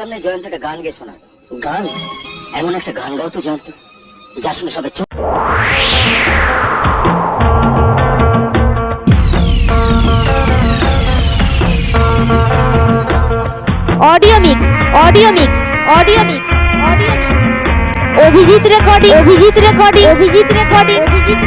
সামনে জয়ন্ত একটা গান গেয়ে শোনা গান? এমন একটা গান গাও তো জয়ন্ত যা শুনে সবাই চোখ audio mix audio mix audio mix audio mix Abhijit recording Abhijit recording Abhijit recording Abhijit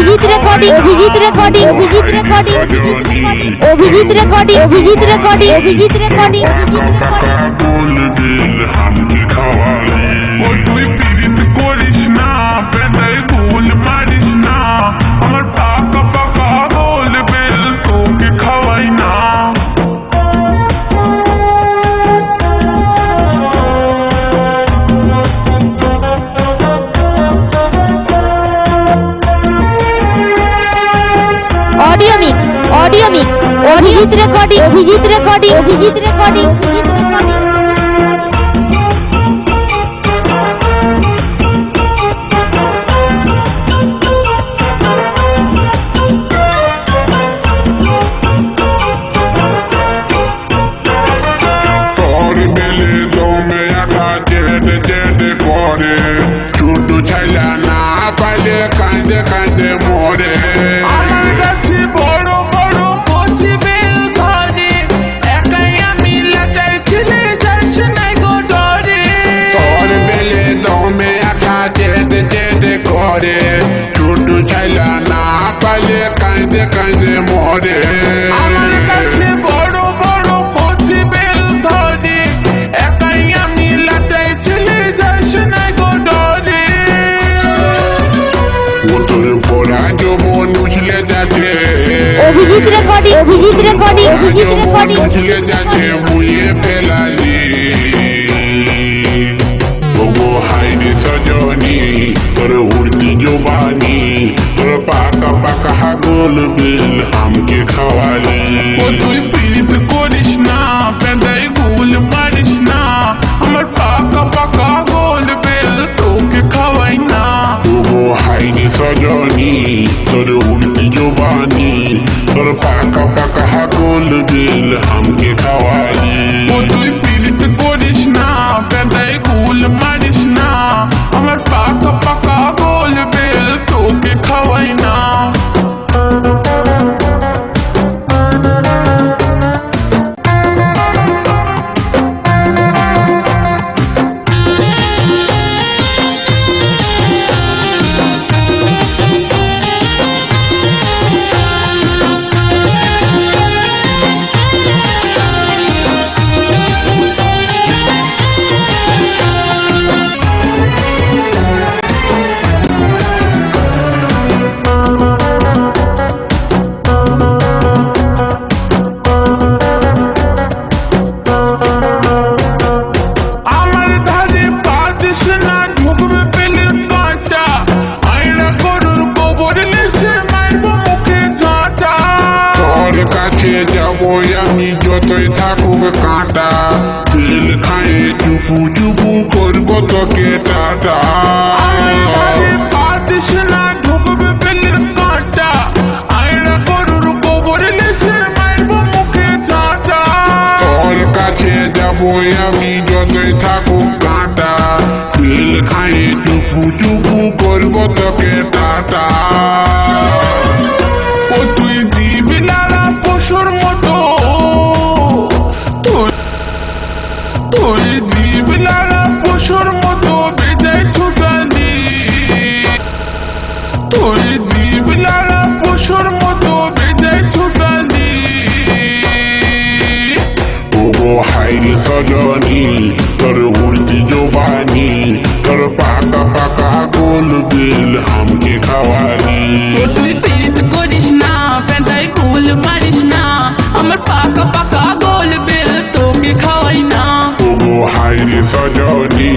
Abhijit recording Abhijit recording Abhijit recording Abhijit recording Abhijit recording Abhijit recording Abhijit recording Abhijit বিল Abhijit recording Abhijit recording Abhijit recording Abhijit recording. কাঁদে কাঁদে মরে আমার কাছে বড় বড় possible ধরে একাই আমি লাচার ছেলে যাচ্ছে নাই গো ডরে তোর পড়া যমন উছলে যাচ্ছে Abhijit recording Abhijit recording Abhijit recording. উছলে যাচ্ছে মুয়ে ফেলালি ওগো হাইরে সজনি তোর উড়তি জোবানি পাকা পাকা হাগল বিল আমকে খাওয়ালি। তুই পিরিত করিস ঝাঁটা। তোর কাছে যাব আমি যতই থাকুক কাঁটা। তেল খায়ে চুপু চুপু করব তোকে টাটা il Sodoni, Torhul di Giovanni, Torpata Faka Kolbil Hamke Kawani. তুই পীড়িত করিস না পেঁদাই কুল মারিস না আমার পাকা পাকা গোল বেল তোকে খাওয়াই না তবু হাইরে সজনি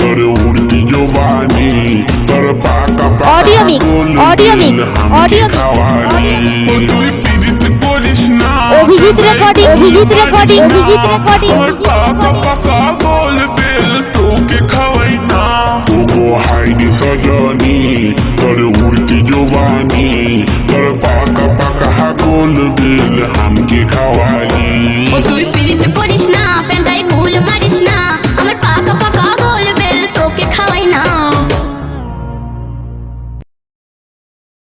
তোর উড়তি জবানি তোর পাকা পাকা audio mix audio mix audio mix Abhijit recording Abhijit recording Abhijit recording Abhijit recording बोल के तू सजनी जवानी पाका पाका हम के खवाली ओ तू